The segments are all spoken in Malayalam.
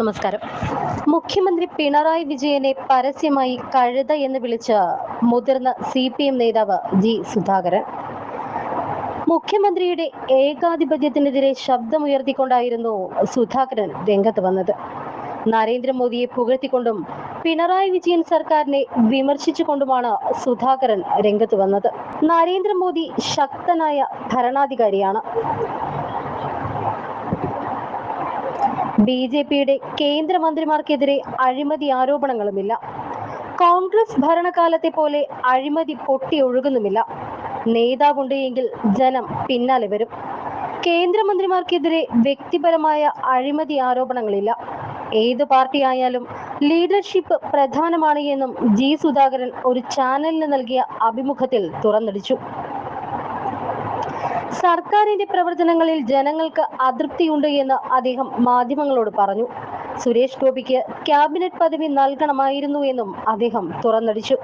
നമസ്കാരം. മുഖ്യമന്ത്രി പിണറായി വിജയനെ പരസ്യമായി കഴുത എന്ന് വിളിച്ച മുതിർന്ന സി പി എം നേതാവ് ജി സുധാകരൻ. മുഖ്യമന്ത്രിയുടെ ഏകാധിപത്യത്തിനെതിരെ ശബ്ദമുയർത്തിക്കൊണ്ടായിരുന്നു സുധാകരൻ രംഗത്ത് വന്നത്. നരേന്ദ്രമോദിയെ പുകഴ്ത്തിക്കൊണ്ടും പിണറായി വിജയൻ സർക്കാരിനെ വിമർശിച്ചുകൊണ്ടുമാണ് സുധാകരൻ രംഗത്ത് വന്നത്. നരേന്ദ്രമോദി ശക്തനായ ഭരണാധികാരിയാണ്. ബി ജെ പിയുടെ കേന്ദ്രമന്ത്രിമാർക്കെതിരെ അഴിമതി ആരോപണങ്ങളുമില്ല. കോൺഗ്രസ് ഭരണകാലത്തെ പോലെ അഴിമതി പൊട്ടിയൊഴുകുന്നുമില്ല നേതാവുണ്ട് എങ്കിൽ ജനം പിന്നാലെ വരും. കേന്ദ്രമന്ത്രിമാർക്കെതിരെ വ്യക്തിപരമായ അഴിമതി ആരോപണങ്ങളില്ല. ഏത് പാർട്ടിയായാലും ലീഡർഷിപ്പ് പ്രധാനമാണ് എന്നും ജി സുധാകരൻ ഒരു ചാനലിന് നൽകിയ അഭിമുഖത്തിൽ തുറന്നടിച്ചു. സർക്കാരിന്റെ പ്രവർത്തനങ്ങളിൽ ജനങ്ങൾക്ക് അതൃപ്തിയുണ്ട് എന്ന് അദ്ദേഹം മാധ്യമങ്ങളോട് പറഞ്ഞു. സുരേഷ് ഗോപിക്ക് ക്യാബിനറ്റ് പദവി നൽകണമായിരുന്നു എന്നും അദ്ദേഹം തുറന്നടിച്ചു.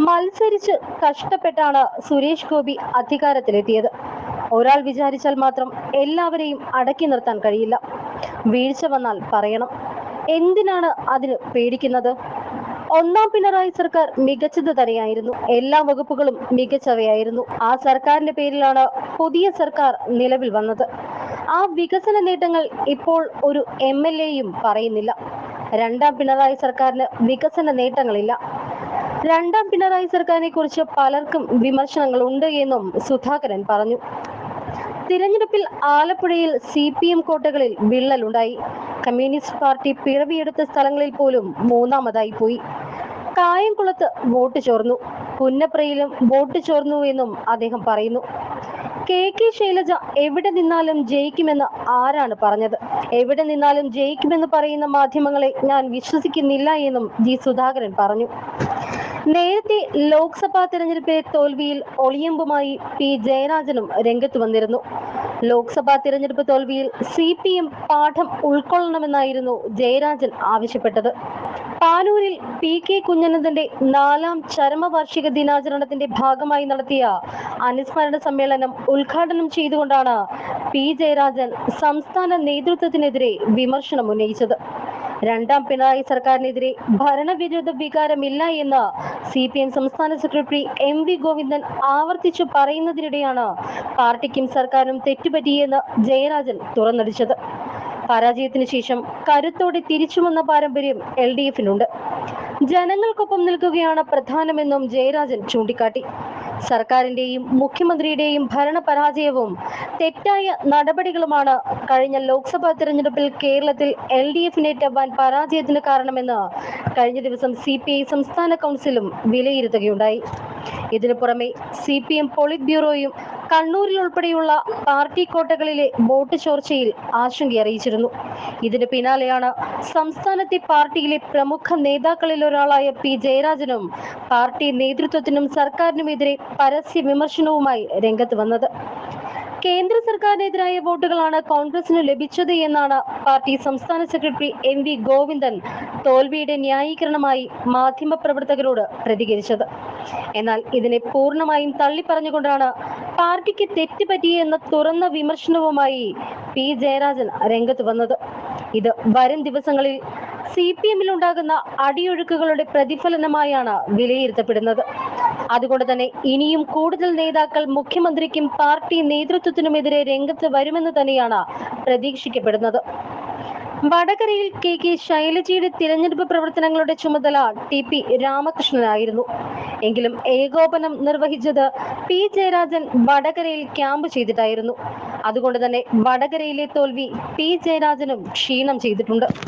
മത്സരിച്ച് കഷ്ടപ്പെട്ടാണ് സുരേഷ് ഗോപി അധികാരത്തിലെത്തിയത്. ഒരാൾ വിചാരിച്ചാൽ മാത്രം എല്ലാവരെയും അടക്കി നിർത്താൻ കഴിയില്ല. വീഴ്ച വന്നാൽ പറയണം. എന്തിനാണ് അതിന് പേടിക്കുന്നത്? ഒന്നാം പിണറായി സർക്കാർ മികച്ചത് തന്നെയായിരുന്നു. എല്ലാ വകുപ്പുകളും മികച്ചവയായിരുന്നു. ആ സർക്കാരിന്റെ പേരിലാണ് പുതിയ സർക്കാർ നിലവിൽ വന്നത്. ആ വികസന നേട്ടങ്ങൾ ഇപ്പോൾ ഒരു എം എൽ എയും പറയുന്നില്ല. രണ്ടാം പിണറായി സർക്കാരിന് വികസന നേട്ടങ്ങളില്ല. രണ്ടാം പിണറായി സർക്കാരിനെ കുറിച്ച് പലർക്കും വിമർശനങ്ങൾ ഉണ്ട് എന്നും സുധാകരൻ പറഞ്ഞു. തിരഞ്ഞെടുപ്പിൽ ആലപ്പുഴയിൽ സി പി എം കോട്ടകളിൽ വിള്ളലുണ്ടായി. കമ്മ്യൂണിസ്റ്റ് പാർട്ടി പിറവിയെടുത്ത സ്ഥലങ്ങളിൽ പോലും മൂന്നാമതായി പോയി. കായംകുളത്ത് വോട്ട് ചോർന്നു. പുന്നപ്രയിലും വോട്ട് ചോർന്നു എന്നും അദ്ദേഹം പറയുന്നു. കെ കെ ശൈലജ എവിടെ നിന്നാലും ജയിക്കുമെന്ന് ആരാണ് പറഞ്ഞത്? എവിടെ നിന്നാലും ജയിക്കുമെന്ന് പറയുന്ന മാധ്യമങ്ങളെ ഞാൻ വിശ്വസിക്കുന്നില്ല എന്നും ജി സുധാകരൻ പറഞ്ഞു. നേരത്തെ ലോക്സഭാ തെരഞ്ഞെടുപ്പിലെ തോൽവിയിൽ ഒളിയമ്പുമായി പി ജയരാജനും രംഗത്ത് വന്നിരുന്നു. ലോക്സഭാ തിരഞ്ഞെടുപ്പ് തോൽവിയിൽ സി പി എം പാഠം ഉൾക്കൊള്ളണമെന്നായിരുന്നു ജയരാജൻ ആവശ്യപ്പെട്ടത്. പാനൂരിൽ പി കെ കുഞ്ഞനന്ദന്റെ നാലാം ചരമവാർഷിക ദിനാചരണത്തിന്റെ ഭാഗമായി നടത്തിയ അനുസ്മരണ സമ്മേളനം ഉദ്ഘാടനം ചെയ്തുകൊണ്ടാണ് പി ജയരാജൻ സംസ്ഥാന നേതൃത്വത്തിനെതിരെ വിമർശനം ഉന്നയിച്ചത്. രണ്ടാം പിണറായി സർക്കാരിനെതിരെ ഭരണവിരുദ്ധ വികാരമില്ല എന്ന് സി പി എം സംസ്ഥാന സെക്രട്ടറി എം വി ഗോവിന്ദൻ ആവർത്തിച്ചു പറയുന്നതിനിടെയാണ് പാർട്ടിക്കും സർക്കാരിനും തെറ്റുപറ്റിയെന്ന് ജയരാജൻ തുറന്നടിച്ചത്. പരാജയത്തിന് ശേഷം കരുത്തോടെ തിരിച്ചു വന്ന പാരമ്പര്യം എൽ ഡി എഫിനുണ്ട്. ജനങ്ങൾക്കൊപ്പം നിൽക്കുകയാണ് പ്രധാനമെന്നും ജയരാജൻ ചൂണ്ടിക്കാട്ടി. സർക്കാരിന്റെയും മുഖ്യമന്ത്രിയുടെയും ഭരണ പരാജയവും തെറ്റായ നടപടികളുമാണ് കഴിഞ്ഞ ലോക്സഭാ തെരഞ്ഞെടുപ്പിൽ കേരളത്തിൽ എൽ ഡി എഫിനേറ്റ വൻ പരാജയത്തിന് കാരണമെന്ന് കഴിഞ്ഞ ദിവസം സി പി ഐ സംസ്ഥാന കൗൺസിലും വിലയിരുത്തുകയുണ്ടായി. ഇതിനു പുറമെ സി പി എം പോളിറ്റ് ബ്യൂറോയും കണ്ണൂരിൽ ഉൾപ്പെടെയുള്ള പാർട്ടി കോട്ടകളിലെ വോട്ട് ചോർച്ചയിൽ ആശങ്ക അറിയിച്ചിരുന്നു. ഇതിന് പിന്നാലെയാണ് സംസ്ഥാനത്തെ പാർട്ടിയിലെ പ്രമുഖ നേതാക്കളിൽ ഒരാളായ പി. ജയരാജനും പാർട്ടി നേതൃത്വത്തിനും സർക്കാരിനുമെതിരെ പരസ്യ വിമർശനവുമായി രംഗത്ത് വന്നത്. കേന്ദ്ര സർക്കാരിനെതിരായ വോട്ടുകളാണ് കോൺഗ്രസിന് ലഭിച്ചത് എന്നാണ് പാർട്ടി സംസ്ഥാന സെക്രട്ടറി എം വി ഗോവിന്ദൻ തോൽവിയുടെ ന്യായീകരണമായി മാധ്യമപ്രവർത്തകരോട് പ്രതികരിച്ചത്. എന്നാൽ ഇതിനെ പൂർണമായും തള്ളിപ്പറഞ്ഞുകൊണ്ടാണ് പാർട്ടിക്ക് തെറ്റുപറ്റിയെന്ന തുറന്ന വിമർശനവുമായി പി ജയരാജൻ രംഗത്ത് വന്നത്. ഇത് വരും ദിവസങ്ങളിൽ സി പി എമ്മിൽ ഉണ്ടാകുന്ന അടിയൊഴുക്കുകളുടെ പ്രതിഫലനമായാണ് വിലയിരുത്തപ്പെടുന്നത്. അതുകൊണ്ട് തന്നെ ഇനിയും കൂടുതൽ നേതാക്കൾ മുഖ്യമന്ത്രിക്കും പാർട്ടി നേതൃത്വത്തിനുമെതിരെ രംഗത്ത് വരുമെന്ന് തന്നെയാണ് പ്രതീക്ഷിക്കപ്പെടുന്നത്. വടകരയിൽ കെ കെ ശൈലജയുടെ തിരഞ്ഞെടുപ്പ് പ്രവർത്തനങ്ങളുടെ ചുമതല ടി പി രാമകൃഷ്ണനായിരുന്നു. എങ്കിലും ഏകോപനം നിർവഹിച്ചത് പി ജയരാജൻ വടകരയിൽ ക്യാമ്പ് ചെയ്തിട്ടായിരുന്നു. അതുകൊണ്ട് തന്നെ വടകരയിലെ തോൽവി പി ജയരാജനും ക്ഷീണം ചെയ്തിട്ടുണ്ട്.